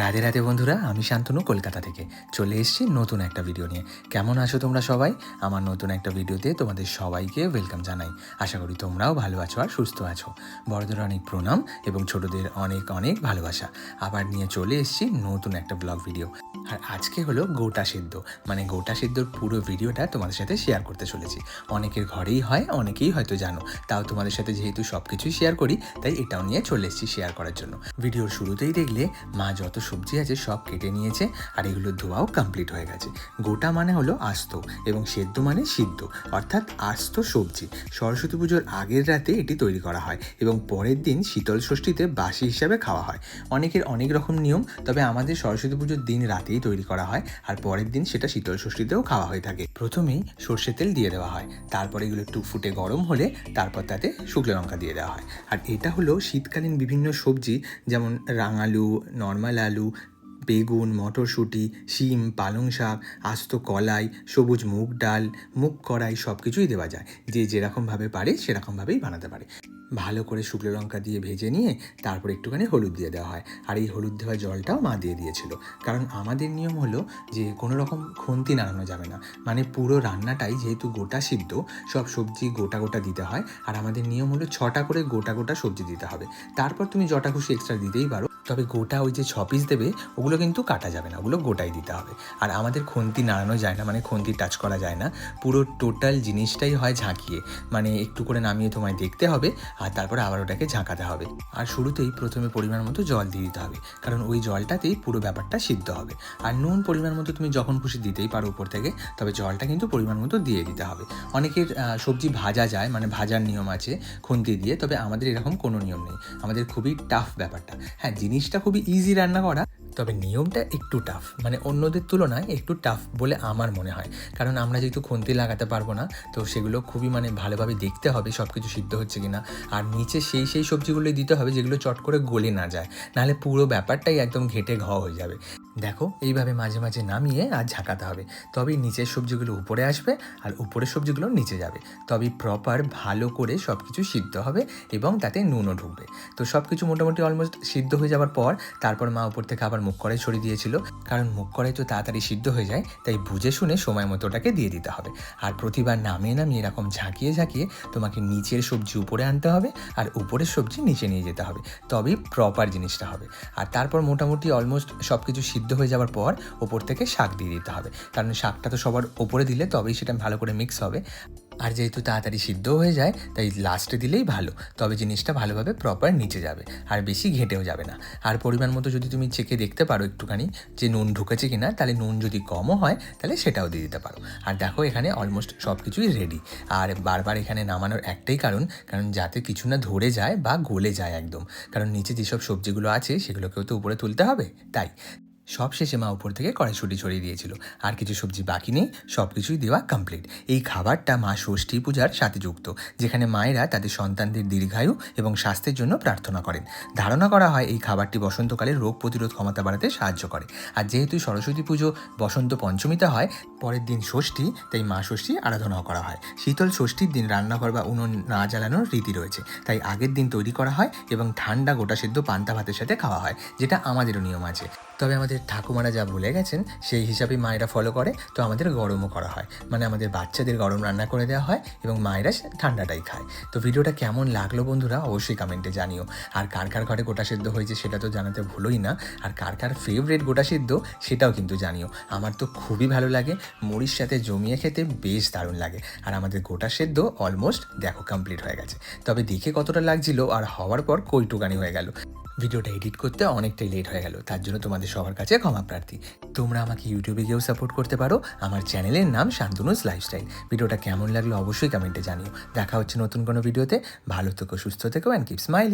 রাধে রাধে বন্ধুরা, আমি শান্তনু কলকাতা থেকে। চলে এসেছি নতুন একটা ভিডিও নিয়ে। কেমন আছো তোমরা সবাই? আমার নতুন একটা ভিডিওতে তোমাদের সবাইকে ওয়েলকাম জানাই। আশা করি তোমরাও ভালো আছো আর সুস্থ আছো। বড়দের অনেক প্রণাম এবং ছোটদের অনেক অনেক ভালোবাসা। আবার নিয়ে চলে এসেছি নতুন একটা ব্লগ ভিডিও আর আজকে হলো গোটা সিদ্ধ। মানে গোটা সিদ্ধর পুরো ভিডিওটা তোমাদের সাথে শেয়ার করতে চলেছি। অনেকের ঘরেই হয়, অনেকেই হয়তো জানো। তাও তোমাদের সাথে যেহেতু সব কিছুই শেয়ার করি, তাই এটাও নিয়ে চলে এসেছি শেয়ার করার জন্য। ভিডিওর শুরুতেই দেখলে মা যত সবজি আছে সব কেটে নিয়েছে আর এগুলো ধোয়াও কমপ্লিট হয়ে গেছে। গোটা মানে হলো আস্ত এবং সেদ্ধ মানে সিদ্ধ, অর্থাৎ আস্ত সবজি। সরস্বতী পুজোর আগের রাতে এটি তৈরি করা হয় এবং পরের দিন শীতল ষষ্ঠীতে বাসি হিসাবে খাওয়া হয়। অনেকের অনেক রকম নিয়ম, তবে আমাদের সরস্বতী পুজোর দিন রাতেই তৈরি করা হয় আর পরের দিন সেটা শীতল ষষ্ঠীতেও খাওয়া হয়ে থাকে। প্রথমেই সর্ষে তেল দিয়ে দেওয়া হয়। তারপরে এগুলো একটু ফুটে গরম হলে তারপর তাতে শুকনো লঙ্কা দিয়ে দেওয়া হয়। আর এটা হলো শীতকালীন বিভিন্ন সবজি যেমন রাঙালু নর্মাল আলু, বেগুন, মটরশুঁটি, শিম, পালং শাক, আস্ত কলাই, সবুজ মুগ ডাল, মুগ কড়াই সব কিছুই দেওয়া যায়। যে যেরকমভাবে পারে সেরকমভাবেই বানাতে পারে। ভালো করে শুকনো লঙ্কা দিয়ে ভেজে নিয়ে তারপর একটুখানি হলুদ দিয়ে দেওয়া হয়। আর এই হলুদ দেওয়া জলটাও মা দিয়ে দিয়েছিল। কারণ আমাদের নিয়ম হলো যে কোনো রকম খুন্তি নাড়ানো যাবে না। মানে পুরো রান্নাটাই যেহেতু গোটা সিদ্ধ, সব সবজি গোটা গোটা দিতে হয়। আর আমাদের নিয়ম হলো ছটা করে গোটা গোটা সবজি দিতে হবে। তারপর তুমি জটা খুশি এক্সট্রা দিতেই পারো। তবে গোটা ওই যে ছ পিস দেবে, ওগুলো কিন্তু কাটা যাবে না, ওগুলো গোটাই দিতে হবে। আর আমাদের খুন্তি নাড়ানো যায় না মানে খুন্তি টাচ করা যায় না, পুরো টোটাল জিনিসটাই হয় ঝাঁকিয়ে। মানে একটু করে নামিয়ে তোমায় দেখতে হবে, আর তারপরে আবার ওটাকে ঝাঁকাতে হবে। আর শুরুতেই প্রথমে পরিমাণ মতো জল দিয়ে দিতে হবে, কারণ ওই জলটাতেই পুরো ব্যাপারটা সিদ্ধ হবে। আর নুন পরিমাণ মতো তুমি যখন খুশি দিতেই পারো উপর থেকে, তবে জলটা কিন্তু পরিমাণ মতো দিয়ে দিতে হবে। অনেকের সবজি ভাজা যায় মানে ভাজার নিয়ম আছে খুন্তি দিয়ে, তবে আমাদের এরকম কোনো নিয়ম নেই। আমাদের খুবই টাফ ব্যাপারটা। হ্যাঁ জিনিসটা খুবই ইজি রান্না করা, তবে নিয়মটা একটু টাফ মানে অন্যদের তুলনায় একটু টাফ বলে আমার মনে হয়। কারণ আমরা যেহেতু খুন্তি লাগাতে পারব না, তো সেগুলো খুবই মানে ভালোভাবে দেখতে হবে সব কিছু সিদ্ধ হচ্ছে কি না আর নিচে সেই সেই সবজিগুলোই দিতে হবে যেগুলো চট করে গলে না যায়। নাহলে পুরো ব্যাপারটাই একদম ঘেটে ঘ হয়ে যাবে। দেখো, এইভাবে মাঝে মাঝে নামিয়ে আর ঝাঁকাতে হবে। তবেই নিচের সবজিগুলো উপরে আসবে আর উপরের সবজিগুলো নিচে যাবে। তবেই প্রপার ভালো করে সব কিছু সিদ্ধ হবে এবং তাতে নুনও ঢুকবে। তো সব কিছু মোটামুটি অলমোস্ট সিদ্ধ হয়ে যাওয়ার পর, তারপর মা উপর থেকে আবার মুখ কড়াই ছড়িয়ে দিয়েছিল। কারণ মুখ কড়াই তো তাড়াতাড়ি সিদ্ধ হয়ে যায়, তাই বুঝে শুনে সময় মতো ওটাকে দিয়ে দিতে হবে। আর প্রতিবার নামিয়ে নামিয়ে এরকম ঝাঁকিয়ে ঝাঁকিয়ে তোমাকে নিচের সবজি উপরে আনতে হবে আর উপরের সবজি নিচে নিয়ে যেতে হবে। তবেই প্রপার জিনিসটা হবে। আর তারপর মোটামুটি অলমোস্ট সব কিছু সিদ্ধ হয়ে যাওয়ার পর ওপর থেকে শাক দিয়ে দিতে হবে। কারণ শাকটা তো সবার ওপরে দিলে তবেই সেটা ভালো করে মিক্স হবে। আর যেহেতু তাড়াতাড়ি সিদ্ধ হয়ে যায়, তাই লাস্টে দিলেই ভালো। তবে জিনিসটা ভালোভাবে প্রপার নিচে যাবে, আর বেশি ঘেঁটেও যাবে না। আর পরিমাণ মতো যদি তুমি চেকে দেখতে পারো একটুখানি যে নুন ঢুকেছে কিনা, তাহলে নুন যদি কমও হয়, তাহলে সেটাও দিয়ে দিতে পারো। আর দেখো এখানে অলমোস্ট সব কিছুই রেডি আর বারবার এখানে নামানোর একটাই কারণ কারণ যাতে কিছু না ধরে যায় বা গলে যায় একদম। কারণ নিচে যেসব সবজিগুলো আছে, সেগুলোকেও তো উপরে তুলতে হবে, তাই। সব শেষে মা উপর থেকে কড়াইশুটি ছড়িয়ে দিয়েছিল। আর কিছু সবজি বাকি নেই সব কিছুই দেওয়া কমপ্লিট এই খাবারটা মা ষষ্ঠী পূজার সাথে যুক্ত, যেখানে মায়েরা তাদের সন্তানদের দীর্ঘায়ু এবং স্বাস্থ্যের জন্য প্রার্থনা করেন। ধারণা করা হয় এই খাবারটি বসন্তকালে রোগ প্রতিরোধ ক্ষমতা বাড়াতে সাহায্য করে। আর যেহেতু সরস্বতী পুজো বসন্ত পঞ্চমীতে হয়, পরের দিন ষষ্ঠী, তাই মা ষষ্ঠী আরাধনাও করা হয়। শীতল ষষ্ঠীর দিন রান্নাঘর বা উনুন না জ্বালানোর রীতি রয়েছে। তাই আগের দিন তৈরি করা হয় এবং ঠান্ডা গোটা সেদ্ধ পান্তা ভাতের সাথে খাওয়া হয়, যেটা আমাদেরও নিয়ম আছে। তবে আমাদের ঠাকুমারা যা বলে গেছেন, সেই হিসাবে মায়েরা ফলো করে। তো আমাদের গরমও করা হয়। মানে আমাদের বাচ্চাদের গরম রান্না করে দেওয়া হয় এবং মায়েরা ঠান্ডাটাই খায়। তো ভিডিওটা কেমন লাগল বন্ধুরা অবশ্যই কমেন্টে জানিও। আর কার কার ঘরে গোটা সেদ্ধ হয়েছে সেটা তো জানাতে ভুলোই না। আর কার কার ফেভারেট গোটা সেদ্ধ সেটাও কিন্তু জানিও। আমার তো খুবই ভালো লাগে। মুড়ির সাথে জমিয়ে খেতে বেশ দারুণ লাগে। আর আমাদের গোটা সেদ্ধ অলমোস্ট দেখো কমপ্লিট হয়ে গেছে। তবে দেখে কতটা লাগছিল আর হওয়ার পর কইটুকানি হয়ে গেল। ভিডিওটা এডিট করতে অনেকটাই লেট হয়ে গেল। তার জন্য তোমাদের সবার কাছে ক্ষমা প্রার্থী। তোমরা আমাকে ইউটিউবে গিয়েও সাপোর্ট করতে পারো। আমার চ্যানেলের নাম শান্তনুজ লাইফস্টাইল ভিডিওটা কেমন লাগল অবশ্যই কমেন্টে জানিও। দেখা হচ্ছে নতুন কোনো ভিডিওতে ভালো থেকো, সুস্থ থেকো অ্যান্ড কিপ স্মাইলি